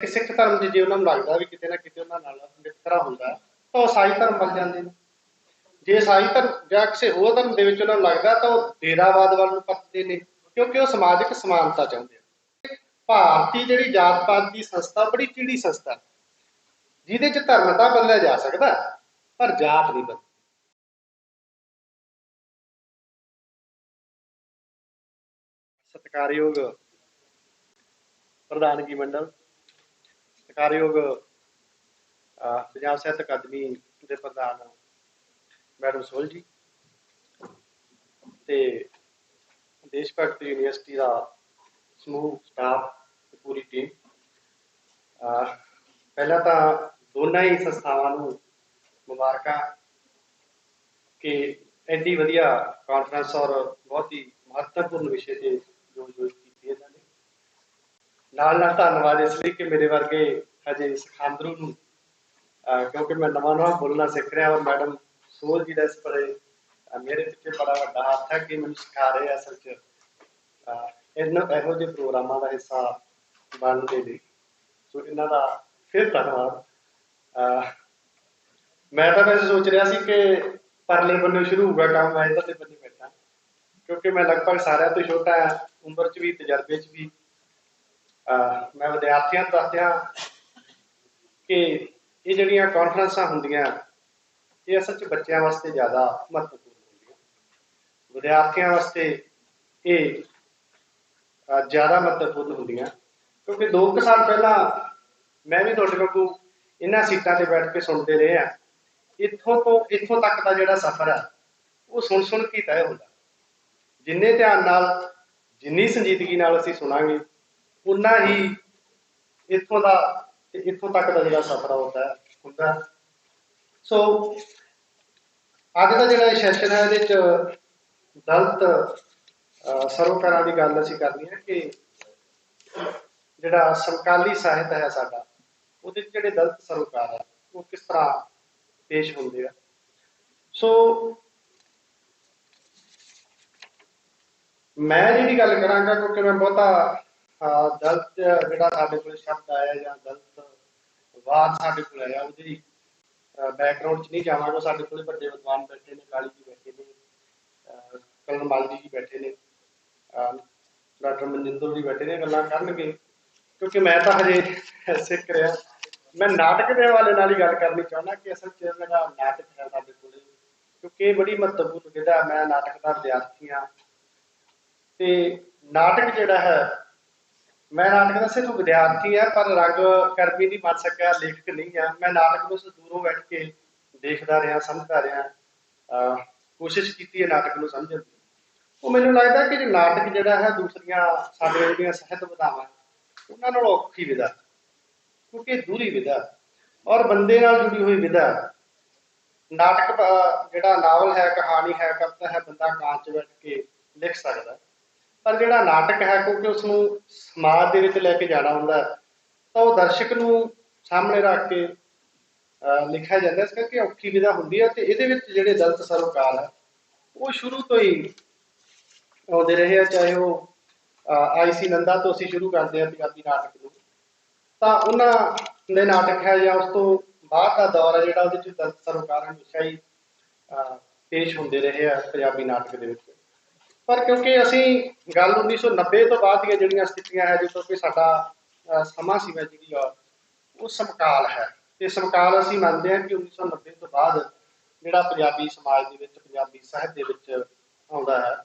ਕਿ ਸਿੱਖ ਧਰਮ 'ਚ ਜੇ ਉਹਨਾਂ ਨੂੰ ਲੱਗਦਾ ਵੀ ਕਿਤੇ ਨਾ ਕਿਤੇ ਉਹਨਾਂ ਨਾਲ ਵਿਤਕਰਾ ਹੁੰਦਾ ਤਾਂ ਉਹ ਈਸਾਈ ਧਰਮ ਵੱਲ ਜਾਂਦੇ ਨੇ। ਜੇ ਈਸਾਈ ਧਰਮ ਜਾਂ ਕਿਸੇ ਹੋਰ ਧਰਮ ਦੇ ਵਿੱਚ ਉਹਨਾਂ ਨੂੰ ਲੱਗਦਾ ਤਾਂ ਉਹ ਡੇਰਾਵਾਦ ਵੱਲ ਨੂੰ ਪੱਕਦੇ ਨੇ, ਕਿਉਂਕਿ ਉਹ ਸਮਾਜਿਕ ਸਮਾਨਤਾ ਚਾਹੁੰਦੇ ਆ। ਭਾਰਤੀ ਜਿਹੜੀ ਜਾਤ ਪਾਤ ਦੀ ਸੰਸਥਾ, ਬੜੀ ਚਿੜੀ ਸੰਸਥਾ ਜਿਹਦੇ 'ਚ ਧਰਮ ਤਾਂ ਬਦਲਿਆ ਜਾ ਸਕਦਾ ਪਰ ਜਾਤ ਨਹੀਂ ਬਦਲ ਸਤਿਕਾਰਯੋਗ ਪ੍ਰਧਾਨਗੀ ਮੰਡਲ ਸਤਿਕਾਰਯੋਗ ਪੰਜਾਬ ਸਾਹਿਤ ਅਕਾਦਮੀ ਦੇ ਪ੍ਰਧਾਨ ਮੈਡਮ ਸੋਲ ਜੀ ਤੇ ਦੇਸ਼ ਭਗਤ ਯੂਨੀਵਰਸਿਟੀ ਦਾ ਸਮੂਹ, ਸਟਾਫ ਤੇ ਪੂਰੀ ਟੀਮ। ਪਹਿਲਾਂ ਤਾਂ ਦੋਨਾਂ ਹੀ ਸੰਸਥਾਵਾਂ ਨੂੰ ਮੁਬਾਰਕਾਂ ਕਿ ਐਡੀ ਵਧੀਆ ਕਾਨਫਰੰਸ ਔਰ ਬਹੁਤ ਹੀ ਮਹੱਤਵਪੂਰਨ ਵਿਸ਼ੇ ਤੇ ਜੋ ਜੋ ਕੀਤੀ ਇਹਨਾਂ ਨੇ। ਨਾਲ ਨਾਲ ਧੰਨਵਾਦ ਇਸ ਲਈ ਕਿ ਮੇਰੇ ਵਰਗੇ ਹਜੇ ਸਿਖਾਂਦਰੂ ਨੂੰ ਕਿਉਂਕਿ ਮੈਂ ਨਵਾਂ ਨਵਾਂ ਬੋਲਣਾ ਸਿੱਖ ਰਿਹਾ ਔਰ ਮੈਡਮ ਸੋਲ ਜੀ ਦਾ ਇਸ ਪਰ ਮੇਰੇ ਪਿੱਛੇ ਬੜਾ ਵੱਡਾ ਹੱਥ ਹੈ ਕਿ ਮੈਨੂੰ ਸਿਖਾ ਰਹੇ ਅਸਲ 'ਚ ਇਹਨਾਂ ਇਹੋ ਜਿਹੇ ਪ੍ਰੋਗਰਾਮਾਂ ਦਾ ਹਿੱਸਾ ਬਣਨ ਦੇ ਲਈ। ਸੋ ਇਹਨਾਂ ਦਾ ਫਿਰ ਧੰਨਵਾਦ। ਮੈਂ ਤਾਂ ਵੈਸੇ ਸੋਚ ਰਿਹਾ ਸੀ ਕਿ ਪਰਲੇ ਬੰਨੇ ਸ਼ੁਰੂ ਹੋਊਗਾ ਕੰਮ, ਮੈਂ ਇਧਰਲੇ ਬੰਨੇ ਬੈਠਾ। ਕਿਉਂਕਿ ਮੈਂ ਲਗਭਗ ਸਾਰਿਆਂ ਤੋਂ ਛੋਟਾ ਹਾਂ, ਉਮਰ 'ਚ ਵੀ, ਤਜਰਬੇ 'ਚ ਵੀ। ਮੈਂ ਵਿਦਿਆਰਥੀਆਂ ਨੂੰ ਦੱਸਦਿਆਂ ਕਿ ਇਹ ਜਿਹੜੀਆਂ ਕਾਨਫਰੰਸਾਂ ਹੁੰਦੀਆਂ, ਇਹ ਅਸਲ 'ਚ ਬੱਚਿਆਂ ਵਾਸਤੇ ਜ਼ਿਆਦਾ ਮਹੱਤਵਪੂਰਨ ਹੁੰਦੀਆਂ। ਵਿਦਿਆਰਥੀਆਂ ਵਾਸਤੇ ਇਹ ਜ਼ਿਆਦਾ ਮਹੱਤਵਪੂਰਨ ਹੁੰਦੀਆਂ। ਕਿਉਂਕਿ ਦੋ ਕੁ ਸਾਲ ਪਹਿਲਾਂ ਮੈਂ ਵੀ ਤੁਹਾਡੇ ਵਾਂਗੂ ਇਹਨਾਂ ਸੀਟਾਂ ਤੇ ਬੈਠ ਕੇ ਸੁਣਦੇ ਰਹੇ ਆ ਇੱਥੋਂ ਤੋਂ, ਇੱਥੋਂ ਤੱਕ ਦਾ ਜਿਹੜਾ ਸਫ਼ਰ ਹੈ ਉਹ ਸੁਣ ਸੁਣ ਕੇ ਤੈਅ ਹੁੰਦਾ। ਜਿੰਨੇ ਧਿਆਨ ਨਾਲ, ਜਿੰਨੀ ਸੰਜੀਦਗੀ ਨਾਲ ਅਸੀਂ ਸੁਣਾਂਗੇ, ਉਨਾ ਹੀ ਇੱਥੋਂ ਦਾ ਤੇ ਇੱਥੋਂ ਤੱਕ ਦਾ ਜਿਹੜਾ ਸਫ਼ਰ ਹੁੰਦਾ ਹੁੰਦਾ। ਸੋ ਅੱਜ ਦਾ ਜਿਹੜਾ ਸੈਸ਼ਨ ਹੈ ਇਹਦੇ ਚ ਦਲਤ ਅਹ, ਦੀ ਗੱਲ ਅਸੀਂ ਕਰਨੀ ਹੈ ਕਿ ਜਿਹੜਾ ਸਮਕਾਲੀ ਸਾਹਿਤ ਹੈ ਸਾਡਾ ਉਹਦੇ 'ਚ ਜਿਹੜੇ ਦਲਤ ਸਰੋਕਾਰ ਹੈ ਉਹ ਕਿਸ ਤਰ੍ਹਾਂ ਪੇਸ਼ ਹੁੰਦੇ ਆ। ਸੋ ਮੈਂ ਜਿਹੜੀ ਗੱਲ ਕਰਾਂਗਾ ਕਿਉਂਕਿ ਮੈਂ ਬਹੁਤਾ ਅਹ, ਜਿਹੜਾ ਸਾਡੇ ਕੋਲ ਸ਼ਬਦ ਆਇਆ ਜਾਂ ਦਲਤ ਵਾਦ ਸਾਡੇ ਕੋਲ ਆਇਆ ਉਹਦੀ ਬੈਕਗ੍ਰਾਉਂਡ 'ਚ ਨਹੀਂ ਜਾਵਾਂਗਾ ਸਾਡੇ ਕੋਲ ਵੱਡੇ ਵਿਦਵਾਨ ਬੈਠੇ ਨੇ ਕਾਲੀ ਜੀ ਬੈਠੇ ਨੇ ਅਹ, ਕਲਨਮਾਲ ਜੀ ਬੈਠੇ ਨੇ ਡਾਕਟਰ ਮਨਜਿੰਦਰ ਜੀ ਬੈਠੇ ਨੇ ਗੱਲਾਂ ਕਰਨਗੇ। ਕਿਉਂਕਿ ਮੈਂ ਤਾਂ ਹਜੇ ਸਿੱਖ ਰਿਹਾ। ਮੈਂ ਨਾਟਕ ਦੇ ਹਵਾਲੇ ਨਾਲ ਹੀ ਗੱਲ ਕਰਨੀ ਚਾਹੁੰਦਾ ਕਿ ਅਸਲ 'ਚ ਮੇਰਾ ਨਾਟਕ ਹੈ ਸਾਡੇ ਕੋਲ ਕਿਉਂਕਿ ਇਹ ਬੜੀ ਮਹੱਤਵਪੂਰਨ ਵਿਧਾ ਮੈਂ ਨਾਟਕ ਦਾ ਵਿਦਿਆਰਥੀ ਹਾਂ। ਤੇ ਨਾਟਕ ਜਿਹੜਾ ਹੈ ਮੈਂ ਨਾਟਕ ਦਾ ਸਿਰਫ ਵਿਦਿਆਰਥੀ ਹਾਂ, ਪਰ ਰੰਗ ਕਰਮੀ ਨਹੀਂ ਬਣ ਸਕਿਆ, ਲੇਖਕ ਨਹੀਂ ਹਾਂ। ਮੈਂ ਨਾਟਕ ਨੂੰ ਦੂਰੋਂ ਬੈਠ ਕੇ ਦੇਖਦਾ ਰਿਹਾ, ਸਮਝਦਾ ਰਿਹਾ। ਕੋਸ਼ਿਸ਼ ਕੀਤੀ ਹੈ ਨਾਟਕ ਨੂੰ ਸਮਝਣ ਦੀ। ਉਹ ਮੈਨੂੰ ਲੱਗਦਾ ਕਿ ਨਾਟਕ ਜਿਹੜਾ ਹੈ, ਦੂਸਰੀਆਂ ਸਾਡੇ ਜਿਹੜੀਆਂ ਸਾਹਿਤ ਵਿਧਾਵਾਂ ਉਹਨਾਂ ਨਾਲੋਂ ਔਖੀ ਵਿਧਾ, ਕਿਉਂਕਿ ਦੂਰੀ ਵਿਧਾ ਔਰ ਬੰਦੇ ਨਾਲ ਜੁੜੀ ਹੋਈ ਵਿਧਾ। ਨਾਟਕ ਜਿਹੜਾ ਨਾਵਲ ਹੈ, ਕਹਾਣੀ ਹੈ, ਕਵਿਤਾ ਹੈ, ਬੰਦਾ ਕਾਂਚ 'ਚ ਬੈਠ ਕੇ ਲਿਖ ਸਕਦਾ। ਪਰ ਜਿਹੜਾ ਨਾਟਕ ਹੈ ਕਿਉਂਕਿ ਉਸ ਨੂੰ ਸਮਾਜ ਦੇ ਵਿੱਚ ਲੈ ਕੇ ਜਾਣਾ ਹੁੰਦਾ ਤਾਂ ਉਹ ਦਰਸ਼ਕ ਨੂੰ ਸਾਹਮਣੇ ਰੱਖ ਕੇ ਲਿਖਿਆ ਜਾਂਦਾ ਇਸ ਕਰਕੇ ਔਖੀ ਵਿਧਾ ਹੁੰਦੀ ਹੈ ਤੇ ਇਹਦੇ ਵਿੱਚ ਜਿਹੜੇ ਦਲਤ ਸਰਵਕਾਰ ਹੈ ਉਹ ਸ਼ੁਰੂ ਤੋਂ ਹੀ ਆਉਂਦੇ ਰਹੇ ਆ। ਚਾਹੇ ਉਹ ਆਈਸੀ ਨੰਦਾ ਤੋਂ ਅਸੀਂ ਸ਼ੁਰੂ ਕਰਦੇ ਆ ਪੰਜਾਬੀ ਨਾਟਕ ਨੂੰ ਤਾਂ ਉਹਨਾਂ ਦੇ ਨਾਟਕ ਹੈ ਜਾਂ ਉਸ ਤੋਂ ਬਾਅਦ ਦਾ ਦੌਰ ਹੈ ਜਿਹੜਾ ਉਹਦੇ ਚ ਦਲਤ ਸਰਵਕਾਰ ਹਮੇਸ਼ਾ ਹੀ ਅਹ, ਪੇਸ਼ ਹੁੰਦੇ ਰਹੇ ਆ ਪੰਜਾਬੀ ਨਾਟਕ ਦੇ ਵਿੱਚ। ਪਰ ਕਿਉਂਕਿ ਅਸੀਂ ਗੱਲ 1990 ਤੋਂ ਬਾਅਦ ਦੀਆਂ ਜਿਹੜੀਆਂ ਸਥਿਤੀਆਂ ਹੈ ਜਦੋਂ ਕਿ ਸਾਡਾ ਸਮਾਂ ਸੀਮਾ ਜਿਹੜੀ ਆ, ਉਹ ਸਮਕਾਲ ਹੈ। ਤੇ ਸਮਕਾਲ ਅਸੀਂ ਮੰਨਦੇ ਹਾਂ ਕਿ 1990 ਤੋਂ ਬਾਅਦ ਜਿਹੜਾ ਪੰਜਾਬੀ ਸਮਾਜ ਦੇ ਵਿੱਚ, ਪੰਜਾਬੀ ਸਾਹਿਤ ਦੇ ਵਿੱਚ ਆਉਂਦਾ ਹੈ,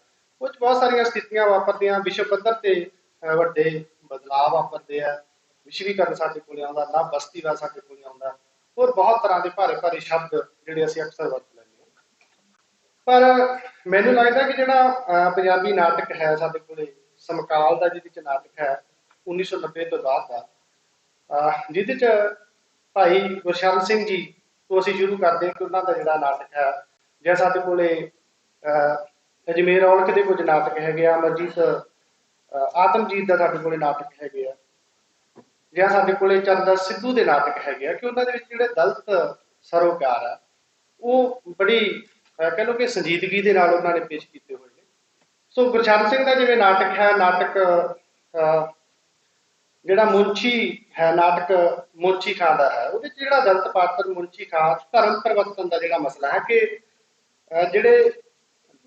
ਉਹ 'ਚ ਬਹੁਤ ਸਾਰੀਆਂ ਸਥਿਤੀਆਂ ਵਾਪਰਦੀਆਂ। ਵਿਸ਼ਵ ਪੱਧਰ ਤੇ ਵੱਡੇ ਬਦਲਾਅ ਵਾਪਰਦੇ ਆ। ਵਿਸ਼ਵੀਕਰਨ ਸਾਡੇ ਕੋਲ ਆਉਂਦਾ, ਨਾ ਬਸਤੀਵਾਦ ਸਾਡੇ ਕੋਲ ਆਉਂਦਾ। ਹੋਰ ਬਹੁਤ ਤਰ੍ਹਾਂ ਦੇ ਭਾਰੇ ਭਾਰੇ ਸ਼ਬਦ ਜਿਹੜੇ ਅਸੀਂ ਅਕਸਰ ਵਰਤ ਲੈਂਦੇ ਹਾਂ। ਪਰ ਮੈਨੂੰ ਲੱਗਦਾ ਕਿ ਜਿਹੜਾ ਅਹ, ਪੰਜਾਬੀ ਨਾਟਕ ਹੈ ਸਾਡੇ ਕੋਲੇ ਸਮਕਾਲ ਦਾ ਜਿਹਦੇ ਚ ਨਾਟਕ ਹੈ 1990 ਤੋਂ ਬਾਅਦ ਦਾ ਜਿਹਦੇ ਚ ਭਾਈ ਗੁਰਸ਼ਰਨ ਸਿੰਘ ਜੀ ਤੋਂ ਅਸੀਂ ਸ਼ੁਰੂ ਕਰਦੇ ਹਾਂ ਕਿ ਉਹਨਾਂ ਦਾ ਜਿਹੜਾ ਨਾਟਕ ਹੈ ਜਾਂ ਸਾਡੇ ਕੋਲੇ ਅਹ, ਅਜਮੇਰ ਔਲਖ ਦੇ ਕੁਝ ਨਾਟਕ ਹੈਗੇ ਆ ਮਰਜੀਤ ਆਤਮਜੀਤ ਦਾ ਸਾਡੇ ਕੋਲੇ ਨਾਟਕ ਹੈਗੇ ਆ ਜਾਂ ਸਾਡੇ ਕੋਲੇ ਚੰਦਰ ਸਿੱਧੂ ਦੇ ਨਾਟਕ ਹੈਗੇ ਆ ਕਿ ਉਹਨਾਂ ਦੇ ਵਿੱਚ ਜਿਹੜੇ ਦਲਤ ਸਰੋਕਾਰ ਆ ਉਹ ਬੜੀ ਕਹਿ ਲਓ ਕਿ ਸੰਜੀਦਗੀ ਦੇ ਨਾਲ ਉਹਨਾਂ ਨੇ ਪੇਸ਼ ਕੀਤੇ ਹੋਏ ਨੇ। ਸੋ ਗੁਰਸ਼ਰਨ ਸਿੰਘ ਦਾ ਜਿਵੇਂ ਨਾਟਕ ਹੈ ਨਾਟਕ ਅਹ, ਜਿਹੜਾ ਮੁੰਚੀ ਹੈ ਨਾਟਕ ਮੁੰਚੀ ਖਾਂ ਦਾ ਹੈ ਉਹਦੇ 'ਚ ਜਿਹੜਾ ਦਲਤ ਪਾਤਰ ਮੁੰਚੀ ਖਾਂ ਧਰਮ ਪਰਿਵਰਤਨ ਦਾ ਜਿਹੜਾ ਮਸਲਾ ਹੈ ਕਿ ਜਿਹੜੇ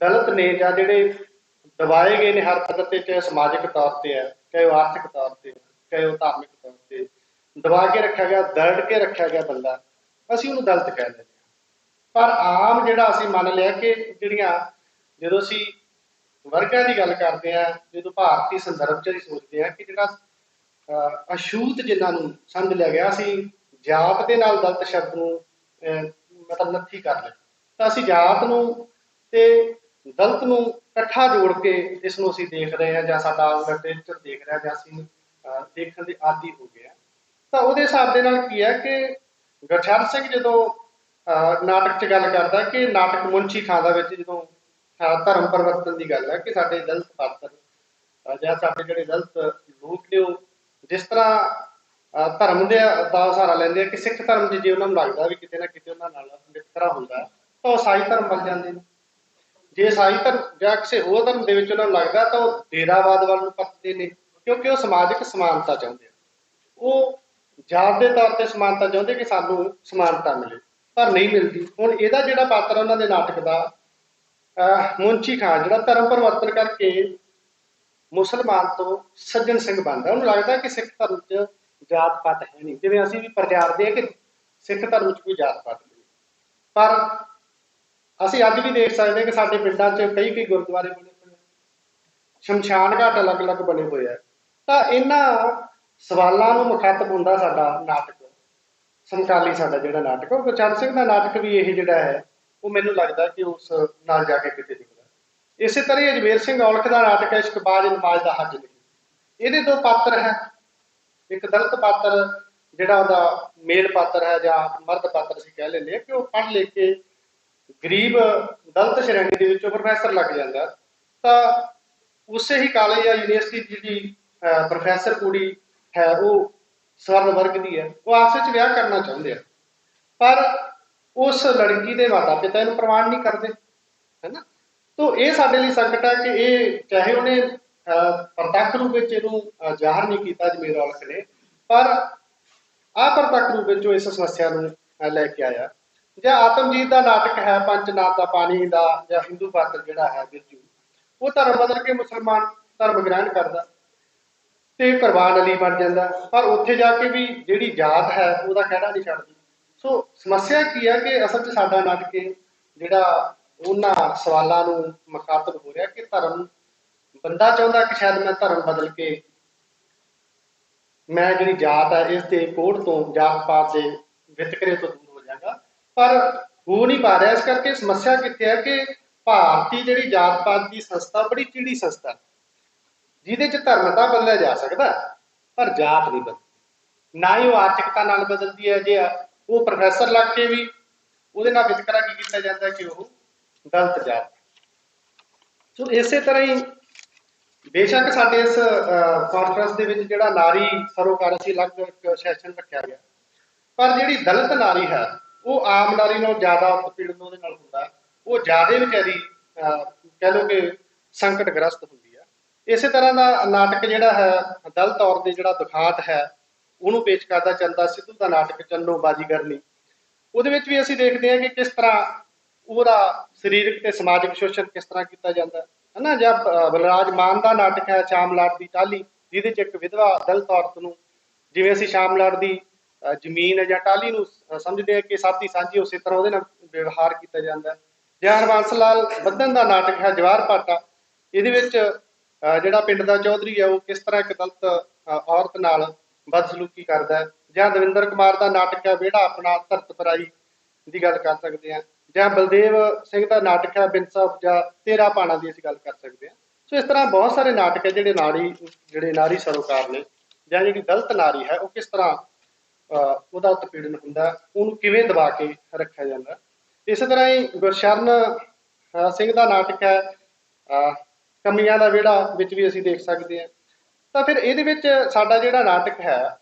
ਦਲਤ ਨੇ ਜਾਂ ਜਿਹੜੇ ਦਬਾਏ ਗਏ ਨੇ ਹਰ ਪੱਧਰ ਤੇ ਚਾਹੇ ਸਮਾਜਿਕ ਤੌਰ ਤੇ ਹੈ ਚਾਹੇ ਉਹ ਆਰਥਿਕ ਤੌਰ ਤੇ ਹੈ, ਚਾਹੇ ਉਹ ਧਾਰਮਿਕ ਤੌਰ ਤੇ ਦਬਾ ਕੇ ਰੱਖਿਆ ਗਿਆ ਦਰੜ ਕੇ ਰੱਖਿਆ ਗਿਆ ਬੰਦਾ ਅਸੀਂ ਉਹਨੂੰ ਦਲਤ ਕਹਿ ਦਿੰਦੇ ਪਰ ਆਮ ਜਿਹੜਾ ਅਸੀਂ ਮੰਨ ਲਿਆ ਕਿ ਜਿਹੜੀਆਂ ਜਦੋਂ ਅਸੀਂ ਵਰਗਾਂ ਦੀ ਗੱਲ ਕਰਦੇ ਆ ਜਦੋਂ ਭਾਰਤੀ ਸੰਦਰਭ ਚ ਅਸੀਂ ਸੋਚਦੇ ਆ ਕਿ ਜਿਹੜਾ ਅਹ, ਜਿਨ੍ਹਾਂ ਨੂੰ ਸਮਝ ਲਿਆ ਗਿਆ ਅਸੀਂ ਜਾਤ ਦੇ ਨਾਲ ਦਲਿਤ ਸ਼ਬਦ ਨੂੰ ਮਤਲਬ ਨੱਥੀ ਕਰ ਲਿਆ। ਤਾਂ ਅਸੀਂ ਜਾਤ ਨੂੰ ਤੇ ਦਲਤ ਨੂੰ ਇਕੱਠਾ ਜੋੜ ਕੇ ਇਸ ਨੂੰ ਅਸੀਂ ਦੇਖ ਰਹੇ ਹਾਂ ਜਾਂ ਸਾਡਾ ਲਿਟਰੇਚਰ ਦੇਖ ਰਿਹਾ ਜਾਂ ਅਸੀਂ ਦੇਖਣ ਦੇ ਆਦੀ ਹੋ ਗਏ ਆ ਤਾਂ ਉਹਦੇ ਹਿਸਾਬ ਦੇ ਨਾਲ ਕੀ ਹੈ ਕਿ ਗੁਰਸ਼ਰਨ ਸਿੰਘ ਜਦੋਂ ਨਾਟਕ 'ਚ ਗੱਲ ਕਰਦਾ ਕਿ ਨਾਟਕ ਮੁੰਸ਼ੀ ਖਾਂ ਦਾ ਵਿੱਚ ਜਦੋਂ ਧਰਮ ਪਰਿਵਰਤਨ ਦੀ ਗੱਲ ਹੈ ਕਿ ਸਾਡੇ ਦਲਿਤ ਪਾਤਰ ਅਹ, ਜਾਂ ਸਾਡੇ ਜਿਹੜੇ ਦਲਿਤ ਲੋਕ ਨੇ ਉਹ ਜਿਸ ਤਰ੍ਹਾਂ ਧਰਮ ਦੇ ਦਾ ਸਹਾਰਾ ਲੈਂਦੇ ਆ ਕਿ ਸਿੱਖ ਧਰਮ 'ਚ ਜੇ ਉਹਨਾਂ ਨੂੰ ਲੱਗਦਾ ਵੀ ਕਿਤੇ ਨਾ ਕਿਤੇ ਉਹਨਾਂ ਨਾਲ ਵਿਤਕਰਾ ਹੁੰਦਾ ਤਾਂ ਉਹ ਸਾਈ ਧਰਮ ਵੱਲ ਜਾਂਦੇ ਨੇ। ਜੇ ਸਾਈ ਧਰਮ ਜਾਂ ਕਿਸੇ ਹੋਰ ਧਰਮ ਦੇ ਵਿੱਚ ਉਹਨਾਂ ਨੂੰ ਲੱਗਦਾ ਤਾਂ ਉਹ ਡੇਰਾਵਾਦ ਵੱਲ ਨੂੰ ਪੱਕਦੇ ਨੇ ਕਿਉਂਕਿ ਉਹ ਸਮਾਜਿਕ ਸਮਾਨਤਾ ਚਾਹੁੰਦੇ ਆ। ਉਹ ਜਾਤ ਦੇ ਤੌਰ ਤੇ ਸਮਾਨਤਾ ਚਾਹੁੰਦੇ ਕਿ ਸਾਨੂੰ ਸਮਾਨਤਾ ਮਿਲੇ। ਪਰ ਨਹੀਂ ਮਿਲਦੀ। ਹੁਣ ਇਹਦਾ ਜਿਹੜਾ ਪਾਤਰ ਉਹਨਾਂ ਦੇ ਨਾਟਕ ਦਾ ਅਹ, ਮੁੰਸ਼ੀ ਖਾਂ ਜਿਹੜਾ ਧਰਮ ਪਰਿਵਰਤਨ ਕਰਕੇ ਮੁਸਲਮਾਨ ਤੋਂ ਸੱਜਣ ਸਿੰਘ ਬਣਦਾ ਉਹਨੂੰ ਲੱਗਦਾ ਕਿ ਸਿੱਖ ਧਰਮ 'ਚ ਜਾਤ ਪਾਤ ਹੈ ਨਹੀਂ। ਜਿਵੇਂ ਅਸੀਂ ਵੀ ਪ੍ਰਚਾਰਦੇ ਆ ਕਿ ਸਿੱਖ ਧਰਮ 'ਚ ਕੋਈ ਜਾਤ ਪਾਤ ਨਹੀਂ। ਪਰ ਅਸੀਂ ਅੱਜ ਵੀ ਦੇਖ ਸਕਦੇ ਹਾਂ ਕਿ ਸਾਡੇ ਪਿੰਡਾਂ 'ਚ ਕਈ ਕਈ ਗੁਰਦੁਆਰੇ ਬਣੇ ਹੋਏ ਆ। ਸ਼ਮਸ਼ਾਨ ਘਾਟ ਅਲੱਗ-ਅਲੱਗ ਬਣੇ ਹੋਏ ਆ। ਤਾਂ ਇਹਨਾਂ ਸਵਾਲਾਂ ਨੂੰ ਮੁਖਾਤਬ ਹੁੰਦਾ ਸਾਡਾ ਨਾਟਕ। ਸੰਤਾਲੀ ਸਾਡਾ ਜਿਹੜਾ ਨਾਟਕ ਉਹ ਗੁਰਚਰਨ ਸਿੰਘ ਦਾ ਨਾਟਕ ਵੀ ਇਹ ਜਿਹੜਾ ਹੈ, ਉਹ ਮੈਨੂੰ ਲੱਗਦਾ ਕਿ ਉਸ ਨਾਲ ਜਾ ਕੇ ਕਿਤੇ ਜੁੜਦਾ ਇਸੇ ਤਰ੍ਹਾਂ ਹੀ ਅਜਮੇਰ ਸਿੰਘ ਔਲਖ ਦਾ ਨਾਟਕ ਹੈ ਇਸ਼ਕਬਾਜ਼ ਨਮਾਜ਼ ਦਾ ਹੱਜ ਇਹਦੇ ਦੋ ਪਾਤਰ ਹੈ। ਇੱਕ ਦਲਤ ਪਾਤਰ, ਜਿਹੜਾ ਉਹਦਾ ਮੇਲ ਪਾਤਰ ਹੈ ਜਾਂ ਮਰਦ ਪਾਤਰ ਅਸੀਂ ਕਹਿ ਲੈਂਦੇ ਹਾਂ ਕਿ ਉਹ ਪੜ੍ਹ ਲਿਖ ਕੇ ਗਰੀਬ ਦਲਤ ਸ਼੍ਰੇਣੀ ਦੇ ਵਿੱਚੋਂ ਪ੍ਰੋਫੈਸਰ ਲੱਗ ਜਾਂਦਾ ਤਾਂ ਉਸੇ ਹੀ ਕਾਲਜ ਜਾਂ ਯੂਨੀਵਰਸਿਟੀ ਜਿਹੜੀ ਪ੍ਰੋਫੈਸਰ ਕੁੜੀ ਹੈ, ਉਹ ਸਵਰਨ ਵਰਗ ਦੀ ਹੈ, ਉਹ ਆਪਸ ਵਿੱਚ ਵਿਆਹ ਕਰਨਾ ਚਾਹੁੰਦੇ ਆ। ਪਰ ਉਸ ਲੜਕੀ ਦੇ ਮਾਤਾ ਪਿਤਾ ਇਹਨੂੰ ਪ੍ਰਵਾਨ ਨਹੀਂ ਕਰਦੇ, ਹੈਨਾ? ਤੋ ਇਹ ਸਾਡੇ ਲਈ ਸੰਕਟ ਹੈ ਕਿ ਇਹ ਚਾਹੇ ਉਹਨੇ ਪ੍ਰਤੱਖ ਰੂਪ ਵਿੱਚ ਇਹਨੂੰ ਜ਼ਾਹਰ ਨਹੀਂ ਕੀਤਾ ਜਮੀਰ ਔਲਖ ਨੇ, ਪਰ ਅਪਰਤੱਖ ਰੂਪ ਵਿੱਚ ਉਹ ਇਸ ਸਮੱਸਿਆ ਨੂੰ ਲੈ ਕੇ ਆਇਆ। ਜਾਂ ਆਤਮਜੀਤ ਦਾ ਨਾਟਕ ਹੈ ਪੰਚਨਾਥ ਦਾ ਪਾਣੀ ਦਾ, ਜਾਂ ਹਿੰਦੂ ਪਾਤਰ ਜਿਹੜਾ ਹੈ, ਬਿਰਜੂ, ਉਹ ਧਰਮ ਬਦਲ ਕੇ ਮੁਸਲਮਾਨ ਧਰਮ ਗ੍ਰਹਿਣ ਕਰਦਾ। ਤੇ ਕੁਰਬਾਨ ਅਲੀ ਬਣ ਜਾਂਦਾ। ਪਰ ਉੱਥੇ ਜਾ ਕੇ ਵੀ ਜਿਹੜੀ ਜਾਤ ਹੈ ਉਹਦਾ ਖਹਿੜਾ ਨਹੀਂ ਛੱਡਦੀ। ਸੋ ਸਮੱਸਿਆ ਕੀ ਹੈ ਕਿ ਅਸਲ 'ਚ ਸਾਡਾ ਨਾਟਕ ਜਿਹੜਾ ਉਹਨਾਂ ਸਵਾਲਾਂ ਨੂੰ ਮੁਖਾਤਬ ਹੋ ਰਿਹਾ ਕਿ ਧਰਮ ਬੰਦਾ ਚਾਹੁੰਦਾ ਕਿ ਸ਼ਾਇਦ ਮੈਂ ਧਰਮ ਬਦਲ ਕੇ ਮੈਂ ਜਿਹੜੀ ਜਾਤ ਹੈ ਇਸ ਦੇ ਕੋੜ ਤੋਂ ਜਾਤ ਪਾਤ ਦੇ ਵਿਤਕਰੇ ਤੋਂ ਦੂਰ ਹੋ ਜਾਗਾ ਪਰ ਹੋ ਨਹੀਂ ਪਾ ਰਿਹਾ ਇਸ ਕਰਕੇ ਸਮੱਸਿਆ ਕਿੱਥੇ ਹੈ ਕਿ ਭਾਰਤੀ ਜਿਹੜੀ ਜਾਤ ਪਾਤ ਦੀ ਸੰਸਥਾ ਬੜੀ ਚਿੜੀ ਸੰਸਥਾ ਹੈ, ਜਿਹਦੇ ਚ ਧਰਮ ਤਾਂ ਬਦਲਿਆ ਜਾ ਸਕਦਾ ਪਰ ਜਾਤ ਨਹੀਂ ਬਦਲਦੀ। ਨਾ ਹੀ ਉਹ ਆਰਥਿਕਤਾ ਨਾਲ ਬਦਲਦੀ ਹੈ ਜੇ ਉਹ ਪ੍ਰੋਫੈਸਰ ਲੱਗ ਕੇ ਵੀ ਉਹਦੇ ਨਾਲ ਵਿਤਕਰਾ ਕੀ ਕੀਤਾ ਜਾਂਦਾ ਕਿ ਉਹ ਗਲਤ ਜਾਤ ਸੋ ਇਸੇ ਤਰ੍ਹਾਂ ਹੀ ਬੇਸ਼ੱਕ ਸਾਡੇ ਇਸ ਕਾਨਫਰੰਸ ਦੇ ਵਿੱਚ ਜਿਹੜਾ ਨਾਰੀ ਸਰੋਕਾਰ ਅਸੀਂ ਅਲੱਗ ਇੱਕ ਸੈਸ਼ਨ ਰੱਖਿਆ ਗਿਆ ਪਰ ਜਿਹੜੀ ਦਲਿਤ ਨਾਰੀ ਹੈ ਉਹ ਆਮ ਨਾਰੀ ਨਾਲੋਂ ਜ਼ਿਆਦਾ ਉਤਪੀੜਨ ਉਹਦੇ ਨਾਲ ਹੁੰਦਾ। ਉਹ ਜ਼ਿਆਦਾ ਵਿਚਾਰੀ ਅਹ, ਕਹਿ ਲਓ ਕਿ ਸੰਕਟਗ੍ਰਸਤ ਹੁੰਦੀ ਇਸੇ ਤਰ੍ਹਾਂ ਦਾ ਨਾਟਕ ਜਿਹੜਾ ਹੈ ਦਲ ਤੌਰ ਦੇ ਜਿਹੜਾ ਦੁਖਾਂਤ ਹੈ, ਉਹਨੂੰ ਪੇਸ਼ ਕਰਦਾ ਚੰਦਾ ਸਿੱਧੂ ਦਾ ਨਾਟਕ ਚੰਨੋ ਬਾਜੀਗਰਨੀ ਉਹਦੇ ਵਿੱਚ ਵੀ ਅਸੀਂ ਦੇਖਦੇ ਹਾਂ ਕਿ ਕਿਸ ਤਰ੍ਹਾਂ ਉਹਦਾ ਸਰੀਰਕ ਤੇ ਸਮਾਜਿਕ ਸ਼ੋਸ਼ਣ ਕਿਸ ਤਰ੍ਹਾਂ ਕੀਤਾ ਜਾਂਦਾ। ਹੈ ਹਨਾ, ਜਾਂ ਬ- ਬਲਰਾਜ ਮਾਨ ਦਾ ਨਾਟਕ ਹੈ ਸ਼ਾਮਲਾਟ ਦੀ ਟਾਲੀ ਜਿਹਦੇ ਚ ਇੱਕ ਵਿਧਵਾ ਦਲਿਤ ਔਰਤ ਨੂੰ ਜਿਵੇਂ ਅਸੀਂ ਸ਼ਾਮਲਾਟ ਦੀ ਜ਼ਮੀਨ ਜਾਂ ਟਾਲੀ ਨੂੰ ਸਮਝਦੇ ਹਾਂ ਕਿ ਸਾਥੀ ਸਾਂਝੀ ਉਸੇ ਤਰ੍ਹਾਂ ਉਹਦੇ ਨਾਲ ਵਿਵਹਾਰ ਕੀਤਾ ਜਾਂਦਾ। ਹੈ ਜਾਂ ਹਰਬੰਸ ਲਾਲ ਬੱਦਨ ਦਾ ਨਾਟਕ ਹੈ ਜਵਾਰ ਪਾਟਾ ਇਹਦੇ ਵਿੱਚ ਜਿਹੜਾ ਪਿੰਡ ਦਾ ਚੌਧਰੀ ਹੈ ਉਹ ਕਿਸ ਤਰ੍ਹਾਂ ਇੱਕ ਦਲਿਤ ਔਰਤ ਨਾਲ ਬਦਸਲੂਕੀ ਕਰਦਾ ਹੈ? ਜਾਂ ਦਵਿੰਦਰ ਕੁਮਾਰ ਦਾ ਨਾਟਕ ਹੈ ਵਿਹੜਾ ਆਪਣਾ ਧਰਤ ਪਰਾਈ ਦੀ ਗੱਲ ਕਰ ਸਕਦੇ ਹਾਂ ਜਾਂ ਬਲਦੇਵ ਸਿੰਘ ਦਾ ਨਾਟਕ ਹੈ ਬਿਨਸਫ ਜਾਂ ਤੇਰਾ ਪਾਣਾ ਦੀ ਅਸੀਂ ਗੱਲ ਕਰ ਸਕਦੇ ਹਾਂ ਸੋ ਇਸ ਤਰ੍ਹਾਂ ਬਹੁਤ ਸਾਰੇ ਨਾਟਕ ਹੈ ਜਿਹੜੇ ਨਾਰੀ ਜਿਹੜੇ ਨਾਰੀ ਸਰੋਕਾਰ ਨੇ ਜਾਂ ਜਿਹੜੀ ਦਲਿਤ ਨਾਰੀ ਹੈ ਉਹ ਕਿਸ ਤਰ੍ਹਾਂ ਅਹ, ਉਹਦਾ ਉਤਪੀੜਨ ਹੁੰਦਾ ਉਹਨੂੰ ਕਿਵੇਂ ਦਬਾ ਕੇ ਰੱਖਿਆ ਜਾਂਦਾ ਇਸੇ ਤਰ੍ਹਾਂ ਹੀ ਗੁਰਸ਼ਰਨ ਸਿੰਘ ਦਾ ਨਾਟਕ ਹੈ ਅਹ, ਕਮੀਆਂ ਦਾ ਵਿਹੜਾ ਵਿੱਚ ਵੀ ਅਸੀਂ ਦੇਖ ਸਕਦੇ ਹਾਂ। ਤਾਂ ਫਿਰ ਇਹਦੇ ਵਿੱਚ ਸਾਡਾ ਜਿਹੜਾ ਨਾਟਕ ਹੈ,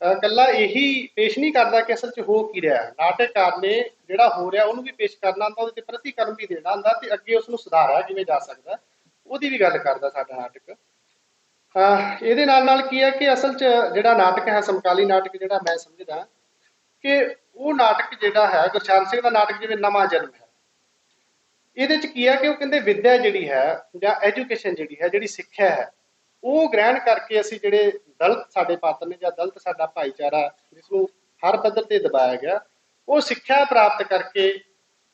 ਅਹ ਕੱਲਾ ਇਹੀ ਪੇਸ਼ ਨਹੀਂ ਕਰਦਾ ਕਿ ਅਸਲ 'ਚ ਹੋ ਕੀ ਰਿਹਾ। ਨਾਟਕਕਾਰ ਨੇ ਜਿਹੜਾ ਹੋ ਰਿਹਾ, ਉਹਨੂੰ ਵੀ ਪੇਸ਼ ਕਰਨਾ ਹੁੰਦਾ, ਉਹਦੇ ਤੇ ਪ੍ਰਤੀਕਰਮ ਵੀ ਦੇਣਾ ਹੁੰਦਾ ਤੇ ਅੱਗੇ ਉਸ ਨੂੰ ਸੁਧਾਰਿਆ ਕਿਵੇਂ ਜਾ ਸਕਦਾ, ਉਹਦੀ ਵੀ ਗੱਲ ਕਰਦਾ ਸਾਡਾ ਨਾਟਕ। ਅਹ ਇਹਦੇ ਨਾਲ ਨਾਲ ਕੀ ਹੈ ਕਿ ਅਸਲ 'ਚ ਜਿਹੜਾ ਨਾਟਕ ਹੈ, ਸਮਕਾਲੀ ਨਾਟਕ ਜਿਹੜਾ ਮੈਂ ਸਮਝਦਾ ਕਿ ਉਹ ਨਾਟਕ ਜਿਹੜਾ ਹੈ ਗੁਰਸ਼ਰਨ ਸਿੰਘ ਦਾ ਨਾਟਕ ਜਿਵੇਂ ਨਵਾਂ ਜਨਮ ਹੈ ਇਹਦੇ 'ਚ ਕੀ ਹੈ ਕਿ ਉਹ ਕਹਿੰਦੇ ਵਿੱਦਿਆ ਜਿਹੜੀ ਹੈ ਜਾਂ ਐਜੂਕੇਸ਼ਨ ਜਿਹੜੀ ਹੈ, ਜਿਹੜੀ ਸਿੱਖਿਆ ਹੈ, ਉਹ ਗ੍ਰਹਿਣ ਕਰਕੇ ਅਸੀਂ ਜਿਹੜੇ ਦਲਿਤ ਸਾਡੇ ਪਾਤਰ ਨੇ ਜਾਂ ਦਲਿਤ ਸਾਡਾ ਭਾਈਚਾਰਾ ਜਿਸ ਨੂੰ ਹਰ ਪੱਧਰ ਤੇ ਦਬਾਇਆ ਗਿਆ, ਉਹ ਸਿੱਖਿਆ ਪ੍ਰਾਪਤ ਕਰਕੇ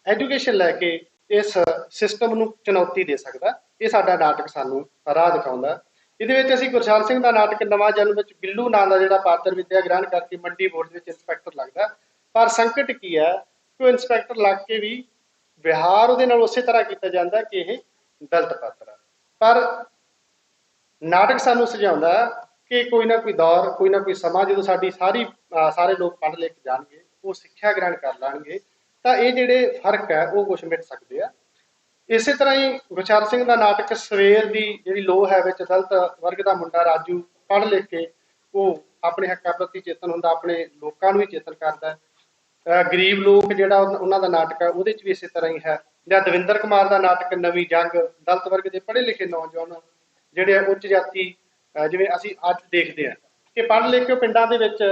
ਐਜੂਕੇਸ਼ਨ ਲੈ ਕੇ ਇਸ ਸਿਸਟਮ ਨੂੰ ਚੁਣੌਤੀ ਦੇ ਸਕਦਾ। ਇਹ ਸਾਡਾ ਨਾਟਕ ਸਾਨੂੰ ਰਾਹ ਦਿਖਾਉਂਦਾ। ਇਹਦੇ ਵਿੱਚ ਅਸੀਂ ਗੁਰਸ਼ਾਨ ਸਿੰਘ ਦਾ ਨਾਟਕ ਨਵਾਂ ਜਨਮ ਵਿੱਚ ਬਿੱਲੂ ਨਾਂ ਦਾ ਜਿਹੜਾ ਪਾਤਰ ਵਿਦਿਆ ਗ੍ਰਹਿਣ ਕਰਕੇ ਮੰਡੀ ਬੋਰਡ ਦੇ ਵਿੱਚ ਇੰਸਪੈਕਟਰ ਲੱਗਦਾ। ਪਰ ਸੰਕਟ ਕੀ ਹੈ ਕਿ ਉਹ ਇੰਸਪੈਕਟਰ ਲੱਗ ਕੇ ਵੀ ਵਿਹਾਰ ਉਹਦੇ ਨਾਲ ਉਸੇ ਤਰ੍ਹਾਂ ਕੀਤਾ ਜਾਂਦਾ ਕਿ ਇਹ ਦਲਿਤ ਪਾਤਰ ਹੈ ਪਰ ਨਾਟਕ ਸਾਨੂੰ ਸੁਝਾਉਂਦਾ ਕਿ ਕੋਈ ਨਾ ਕੋਈ ਦੌਰ, ਕੋਈ ਨਾ ਕੋਈ ਸਮਾਂ ਜਦੋਂ ਸਾਡੀ ਸਾਰੀ, ਅਹ ਸਾਰੇ ਲੋਕ ਪੜ੍ਹ ਲਿਖ ਜਾਣਗੇ, ਉਹ ਸਿੱਖਿਆ ਗ੍ਰਹਿਣ ਕਰ ਲੈਣਗੇ, ਤਾਂ ਇਹ ਜਿਹੜੇ ਫ਼ਰਕ ਹੈ, ਉਹ ਕੁਝ ਮਿਟ ਸਕਦੇ ਆ। ਇਸੇ ਤਰ੍ਹਾਂ ਹੀ ਗੁਰਚਰਨ ਸਿੰਘ ਦਾ ਨਾਟਕ ਸਵੇਰ ਦੀ ਜਿਹੜੀ ਲੋਹ ਹੈ ਵਿੱਚ ਦਲਤ ਵਰਗ ਦਾ ਮੁੰਡਾ ਰਾਜੂ ਪੜ੍ਹ ਲਿਖ ਕੇ ਉਹ ਆਪਣੇ ਹੱਕਾਂ ਪ੍ਰਤੀ ਚੇਤਨ ਹੁੰਦਾ, ਆਪਣੇ ਲੋਕਾਂ ਨੂੰ ਵੀ ਚੇਤਨ ਕਰਦਾ ਗਰੀਬ ਲੋਕ ਜਿਹੜਾ ਉਹਨਾਂ ਦਾ ਨਾਟਕ ਹੈ, ਉਹਦੇ ਚ ਵੀ ਇਸੇ ਤਰ੍ਹਾਂ ਹੀ ਹੈ। ਜਾਂ ਦਵਿੰਦਰ ਕੁਮਾਰ ਦਾ ਨਾਟਕ, ਨਵੀਂ ਜੰਗ, ਦਲਿਤ ਵਰਗ ਦੇ ਪੜ੍ਹੇ ਲਿਖੇ ਨੌਜਵਾਨ, ਜਿਹੜੇ ਉੱਚ ਜਾਤੀ ਜਿਵੇਂ ਅਸੀਂ ਅੱਜ ਦੇਖਦੇ ਹਾਂ ਕਿ ਪੜ੍ਹ ਲਿਖ ਕੇ ਪਿੰਡਾਂ ਦੇ ਵਿੱਚ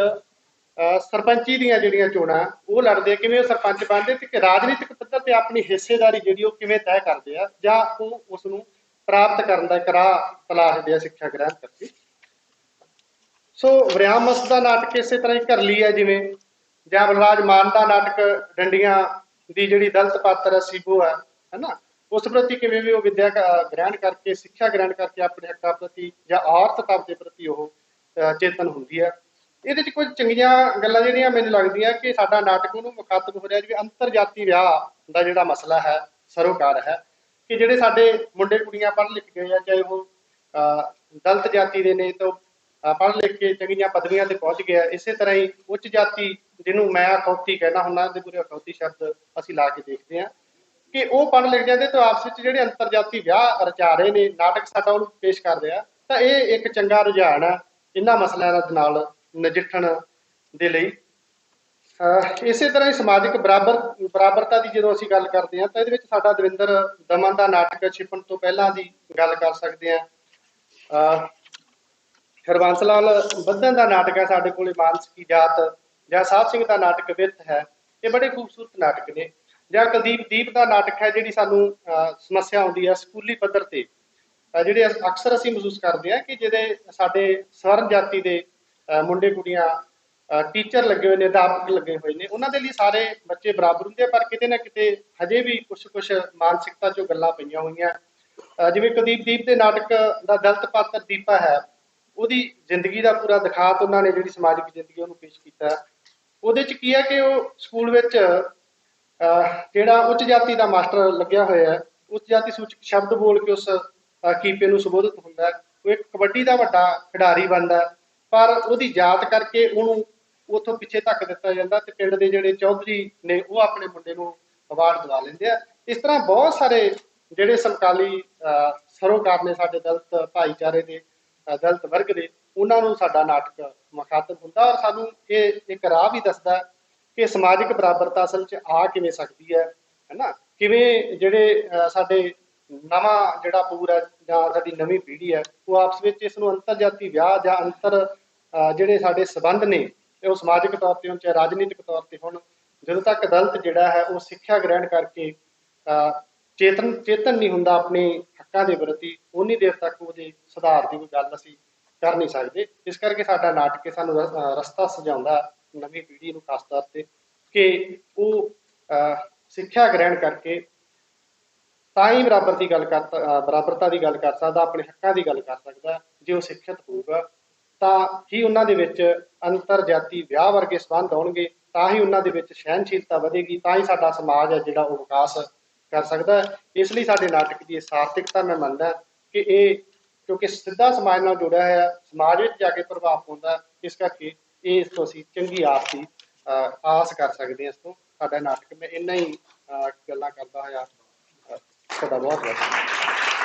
ਸਰਪੰਚੀ ਦੀਆਂ ਜਿਹੜੀਆਂ ਚੋਣਾਂ, ਉਹ ਲੜਦੇ ਕਿਵੇਂ ਉਹ ਸਰਪੰਚ ਬਣਦੇ ਤੇ ਕਿ ਰਾਜਨੀਤਿਕ ਪੱਧਰ ਤੇ ਆਪਣੀ ਹਿੱਸੇਦਾਰੀ ਜਿਹੜੀ ਉਹ ਕਿਵੇਂ ਤੈਅ ਕਰਦੇ ਆ, ਜਾਂ ਉਹ ਉਸ ਨੂੰ ਪ੍ਰਾਪਤ ਕਰਨ ਦਾ ਇੱਕ ਰਾਹ ਤਲਾਸ਼ਦੇ ਆ ਸਿੱਖਿਆ ਗ੍ਰਹਿਣ ਕਰਕੇ। ਸੋ ਵਰਿਆਮ ਦਾ ਨਾਟਕ ਇਸੇ ਤਰ੍ਹਾਂ ਹੀ ਕਰ ਲਈ ਹੈ, ਜਿਵੇਂ ਜਾਂ ਬਲਰਾਜ ਮਾਨ ਦਾ ਨਾਟਕ ਡੰਡੀਆਂ ਦੀ ਜਿਹੜੀ ਦਲਤ ਪਾਤਰ ਹੈ ਸੀਬੋ ਹੈ ਹੈਨਾ? ਉਸ ਪ੍ਰਤੀ ਕਿਵੇਂ ਵੀ ਉਹ ਵਿਦਿਆ ਗ੍ਰਹਿਣ ਕਰਕੇ ਸਿੱਖਿਆ ਗ੍ਰਹਿਣ ਕਰਕੇ ਆਪਣੇ ਹੱਕਾਂ ਪ੍ਰਤੀ ਜਾਂ ਔਰਤ ਦੇ ਪ੍ਰਤੀ ਉਹ ਚੇਤਨ ਹੁੰਦੀ ਹੈ ਇਹਦੇ ਚ ਕੁਝ ਚੰਗੀਆਂ ਗੱਲਾਂ ਜਿਹੜੀਆਂ ਮੈਨੂੰ ਲੱਗਦੀਆਂ ਕਿ ਸਾਡਾ ਨਾਟਕ ਉਹਨੂੰ ਮੁਖਾਤਬ ਹੋ ਰਿਹਾ ਜਿਵੇਂ ਅੰਤਰ ਜਾਤੀ ਵਿਆਹ ਦਾ ਜਿਹੜਾ ਮਸਲਾ ਹੈ ਸਰੋਕਾਰ ਹੈ ਕਿ ਜਿਹੜੇ ਸਾਡੇ ਮੁੰਡੇ ਕੁੜੀਆਂ ਪੜ੍ਹ ਲਿਖ ਗਏ ਆ ਚਾਹੇ ਉਹ ਅਹ, ਦਲਿਤ ਜਾਤੀ ਦੇ ਨੇ ਤਾਂ ਅਹ, ਪੜ੍ਹ ਲਿਖ ਕੇ ਚੰਗੀਆਂ ਪਦਵੀਆਂ ਤੇ ਪਹੁੰਚ ਗਿਆ ਇਸੇ ਤਰ੍ਹਾਂ ਹੀ ਉੱਚ ਜਾਤੀ ਜਿਹਨੂੰ ਮੈਂ ਅਖੌਤੀ ਕਹਿਣਾ ਹੁੰਦਾ ਦੇ ਪੂਰੇ ਅਖੌਤੀ ਸ਼ਬਦ ਅਸੀਂ ਲਾ ਕੇ ਦੇਖਦੇ ਹਾਂ ਕਿ ਉਹ ਪੜ੍ਹ ਲਿਖ ਜਾਂਦੇ ਤਾਂ ਆਪਸ ਵਿੱਚ ਜਿਹੜੇ ਅੰਤਰਜਾਤੀ ਵਿਆਹ ਰਚਾ ਰਹੇ ਨੇ, ਨਾਟਕ ਸਾਡਾ ਉਹਨੂੰ ਪੇਸ਼ ਕਰ ਰਿਹਾ, ਤਾਂ ਇਹ ਇੱਕ ਚੰਗਾ ਰੁਝਾਨ ਹੈ ਇਹਨਾਂ ਮਸਲਿਆਂ ਦੇ ਨਾਲ ਨਜਿੱਠਣ ਦੇ ਲਈ। ਅਹ ਇਸੇ ਤਰ੍ਹਾਂ ਹੀ ਸਮਾਜਿਕ ਬਰਾਬਰ, ਬਰਾਬਰਤਾ ਦੀ ਜਦੋਂ ਅਸੀਂ ਗੱਲ ਕਰਦੇ ਹਾਂ, ਤਾਂ ਇਹਦੇ ਵਿੱਚ ਸਾਡਾ ਦਵਿੰਦਰ ਦਮਨ ਦਾ ਨਾਟਕ ਛਿਪਣ ਤੋਂ ਪਹਿਲਾਂ ਦੀ ਗੱਲ ਕਰ ਸਕਦੇ ਹਾਂ। ਅਹ ਹਰਬੰਸ ਲਾਲ ਬੱਧਨ ਦਾ ਨਾਟਕ ਹੈ ਸਾਡੇ ਕੋਲੇ ਮਾਨਸਿਕੀ ਜਾਤ। ਜਾਂ ਸਾਹਿਬ ਸਿੰਘ ਦਾ ਨਾਟਕ ਵਿਰਤ ਹੈ, ਇਹ ਬੜੇ ਖੂਬਸੂਰਤ ਨਾਟਕ ਨੇ। ਜਾਂ ਕੁਲਦੀਪ, ਦੀਪ ਦਾ ਨਾਟਕ ਹੈ ਜਿਹੜੀ ਸਾਨੂੰ ਸਮੱਸਿਆ ਆਉਂਦੀ ਹੈ ਸਕੂਲੀ ਪੱਧਰ ਤੇ। ਜਿਹੜੇ ਅਕਸਰ ਅਸੀਂ ਮਹਿਸੂਸ ਕਰਦੇ ਹਾਂ ਕਿ ਜਿਹੜੇ ਸਾਡੇ ਸਵਰਨ ਜਾਤੀ ਦੇ ਮੁੰਡੇ ਕੁੜੀਆਂ ਟੀਚਰ ਲੱਗੇ ਹੋਏ ਨੇ, ਅਧਿਆਪਕ ਲੱਗੇ ਹੋਏ ਨੇ, ਉਹਨਾਂ ਦੇ ਲਈ ਸਾਰੇ ਬੱਚੇ ਬਰਾਬਰ ਹੁੰਦੇ ਆ, ਪਰ ਕਿਤੇ ਨਾ ਕਿਤੇ ਹਜੇ ਵੀ ਕੁਝ ਕੁਝ ਮਾਨਸਿਕਤਾ ਚੋਂ ਗੱਲਾਂ ਪਈਆਂ ਹੋਈਆਂ। ਜਿਵੇਂ ਕੁਲਦੀਪ, ਦੀਪ ਦੇ ਨਾਟਕ ਦਾ ਦਲਤ ਪਾਤਰ ਦੀਪਾ ਹੈ, ਉਹਦੀ ਜ਼ਿੰਦਗੀ ਦਾ ਪੂਰਾ ਦਿਖਾਤ ਉਹਨਾਂ ਨੇ ਜਿਹੜੀ ਸਮਾਜਿਕ ਜ਼ਿੰਦਗੀ ਉਹਨੂੰ ਪੇਸ਼ ਕੀਤਾ। ਉਹਦੇ ਚ ਕੀ ਹੈ ਕਿ ਉਹ ਸਕੂਲ ਵਿੱਚ ਜਿਹੜਾ ਉੱਚ ਜਾਤੀ ਦਾ ਮਾਸਟਰ ਲੱਗਿਆ ਹੋਇਆ ਹੈ ਉੱਚ ਜਾਤੀ ਸੂਚਕ ਸ਼ਬਦ ਬੋਲ ਕੇ ਉਸ ਕੀਪੇ ਨੂੰ ਸੰਬੋਧਿਤ ਹੁੰਦਾ ਉਹ ਇੱਕ ਕਬੱਡੀ ਦਾ ਵੱਡਾ ਖਿਡਾਰੀ ਬਣਦਾ ਪਰ ਉਹਦੀ ਜਾਤ ਕਰਕੇ ਉਹਨੂੰ ਉੱਥੋਂ ਪਿੱਛੇ ਧੱਕ ਦਿੱਤਾ ਜਾਂਦਾ ਤੇ ਪਿੰਡ ਦੇ ਜਿਹੜੇ ਚੌਧਰੀ ਨੇ ਉਹ ਆਪਣੇ ਮੁੰਡੇ ਨੂੰ ਅਵਾਰਡ ਦਿਵਾ ਲੈਂਦੇ ਆ। ਇਸ ਤਰ੍ਹਾਂ ਬਹੁਤ ਸਾਰੇ ਜਿਹੜੇ ਸਮਕਾਲੀ ਅਹ, ਸਰੋਕਾਰ ਨੇ ਸਾਡੇ ਦਲਤ ਭਾਈਚਾਰੇ ਦੇ ਦਲਤ ਵਰਗ ਦੇ ਉਹਨਾਂ ਨੂੰ ਸਾਡਾ ਨਾਟਕ ਮੁਖਾਤਬ ਹੁੰਦਾ ਔਰ ਸਾਨੂੰ ਇਹ ਇੱਕ ਰਾਹ ਵੀ ਦੱਸਦਾ ਕਿ ਸਮਾਜਿਕ ਬਰਾਬਰਤਾ ਅਸਲ 'ਚ ਆ ਕਿਵੇਂ ਸਕਦੀ ਹੈ ਹੈਨਾ? ਕਿਵੇਂ ਜਿਹੜੇ ਸਾਡੇ ਨਵਾਂ ਜਿਹੜਾ ਪੂਰ ਹੈ ਜਾਂ ਸਾਡੀ ਨਵੀਂ ਪੀੜ੍ਹੀ ਹੈ ਉਹ ਆਪਸ ਵਿੱਚ ਇਸ ਨੂੰ ਅੰਤਰਜਾਤੀ ਵਿਆਹ ਜਾਂ ਅੰਤਰ ਜਿਹੜੇ ਸਾਡੇ ਸਬੰਧ ਨੇ ਉਹ ਸਮਾਜਿਕ ਤੌਰ ਤੇ ਹੋਣ ਚਾਹੇ ਰਾਜਨੀਤਿਕ ਤੌਰ ਤੇ ਹੋਣ ਜਦੋਂ ਤੱਕ ਦਲਤ ਜਿਹੜਾ ਹੈ ਉਹ ਸਿੱਖਿਆ ਗ੍ਰਹਿਣ ਕਰਕੇ ਅਹ, ਚੇਤਨ ਚੇਤਨ ਨਹੀਂ ਹੁੰਦਾ ਆਪਣੇ ਹੱਕਾਂ ਦੇ ਪ੍ਰਤੀ ਉਨੀ ਦੇਰ ਤੱਕ ਉਹਦੇ ਸੁਧਾਰ ਦੀ ਕੋਈ ਗੱਲ ਅਸੀਂ ਕਰ ਨਹੀਂ ਸਕਦੇ। ਇਸ ਕਰਕੇ ਸਾਡਾ ਨਾਟਕ ਇਹ ਸਾਨੂੰ ਰਸਤਾ ਸਜਾਉਂਦਾ ਨਵੀਂ ਪੀੜ੍ਹੀ ਨੂੰ ਖਾਸ ਤੌਰ ਤੇ ਕਿ ਉਹ ਅਹ, ਸਿੱਖਿਆ ਗ੍ਰਹਿਣ ਕਰਕੇ ਤਾਂ ਹੀ ਬਰਾਬਰ ਦੀ ਗੱਲ ਕਰ ਬਰਾਬਰਤਾ ਦੀ ਗੱਲ ਕਰ ਸਕਦਾ ਆਪਣੇ ਹੱਕਾਂ ਦੀ ਗੱਲ ਕਰ ਸਕਦਾ ਜੇ ਉਹ ਸਿੱਖਿਅਤ ਹੋਊਗਾ ਤਾਂ ਹੀ ਉਹਨਾਂ ਦੇ ਵਿੱਚ ਅੰਤਰ ਜਾਤੀ ਵਿਆਹ ਵਰਗੇ ਸੰਬੰਧ ਆਉਣਗੇ ਤਾਂ ਹੀ ਉਹਨਾਂ ਦੇ ਵਿੱਚ ਸਹਿਨਸ਼ੀਲਤਾ ਵਧੇਗੀ ਤਾਂ ਹੀ ਸਾਡਾ ਸਮਾਜ ਹੈ ਜਿਹੜਾ ਉਹ ਵਿਕਾਸ ਕਰ ਸਕਦਾ। ਇਸ ਲਈ ਸਾਡੇ ਨਾਟਕ ਦੀ ਸਾਰਥਿਕਤਾ ਮੈਂ ਮੰਨਦਾ ਕਿ ਇਹ ਕਿਉਂਕਿ ਸਿੱਧਾ ਸਮਾਜ ਨਾਲ ਜੁੜਿਆ ਹੋਇਆ, ਸਮਾਜ ਵਿੱਚ ਜਾ ਕੇ ਪ੍ਰਭਾਵ ਪਾਉਂਦਾ, ਇਸ ਕਰਕੇ ਇਹ ਇਸ ਤੋਂ ਅਸੀਂ ਚੰਗੀ ਆਸ ਦੀ ਆਸ ਕਰ ਸਕਦੇ ਹਾਂ ਇਸ ਤੋਂ, ਸਾਡਾ ਨਾਟਕ। ਮੈਂ ਇੰਨਾ ਹੀ ਗੱਲਾਂ ਕਰਦਾ ਹੋਇਆ ਤੁਹਾਡਾ ਬਹੁਤ ਬਹੁਤ ਧੰਨਵਾਦ।